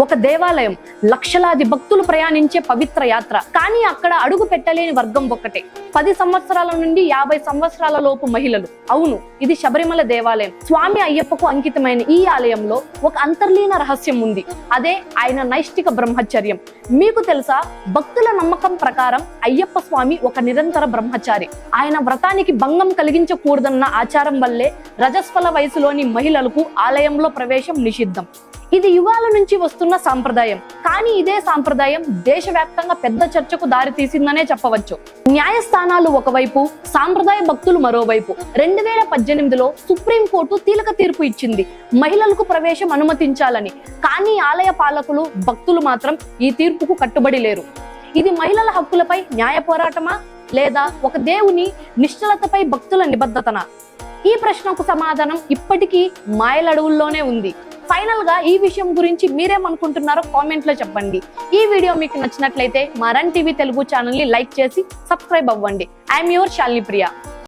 ఒక దేవాలయం. లక్షలాది భక్తులు ప్రయాణించే పవిత్ర యాత్ర. కానీ అక్కడ అడుగు పెట్టలేని వర్గం ఒక్కటే. పది సంవత్సరాల నుండి యాభై సంవత్సరాల లోపు మహిళలు. అవును ఇది శబరిమల దేవాలయం. స్వామి అయ్యప్పకు అంకితమైన ఈ ఆలయంలో ఒక అంతర్లీన రహస్యం ఉంది. అదే ఆయన నైష్టిక బ్రహ్మచర్యం. మీకు తెలుసా భక్తుల నమ్మకం ప్రకారం అయ్యప్ప స్వామి ఒక నిరంతర బ్రహ్మచారి. ఆయన వ్రతానికి భంగం కలిగించకూడదన్న ఆచారం వల్లే రజస్వల వయసులోని మహిళలకు ఆలయంలో ప్రవేశం నిషిద్ధం. ఇది యుగాల నుంచి వస్తున్న సాంప్రదాయం. కానీ ఇదే సాంప్రదాయం దేశవ్యాప్తంగా పెద్ద చర్చకు దారి తీసిందనే చెప్పవచ్చు. న్యాయస్థానాలు ఒకవైపు సాంప్రదాయ భక్తులు మరోవైపు. రెండు వేల పద్దెనిమిదిలో సుప్రీంకోర్టు తీలక తీర్పు ఇచ్చింది. మహిళలకు ప్రవేశం అనుమతించాలని. కానీ ఆలయ పాలకులు భక్తులు మాత్రం ఈ తీర్పుకు కట్టుబడి లేరు. ఇది మహిళల హక్కులపై న్యాయ పోరాటమా? లేదా ఒక దేవుని నిశ్చలతపై భక్తుల నిబద్ధతనా? ఈ ప్రశ్నకు సమాధానం ఇప్పటికీ మాయలడవుల్లోనే ఉంది. ఫైనల్గా ఈ విషయం గురించి మీరేమనుకుంటున్నారో కామెంట్లో చెప్పండి. ఈ వీడియో మీకు నచ్చినట్లయితే మరన్ టీవీ తెలుగు ఛానల్ని లైక్ చేసి సబ్స్క్రైబ్ అవ్వండి. I'm your Shalini Priya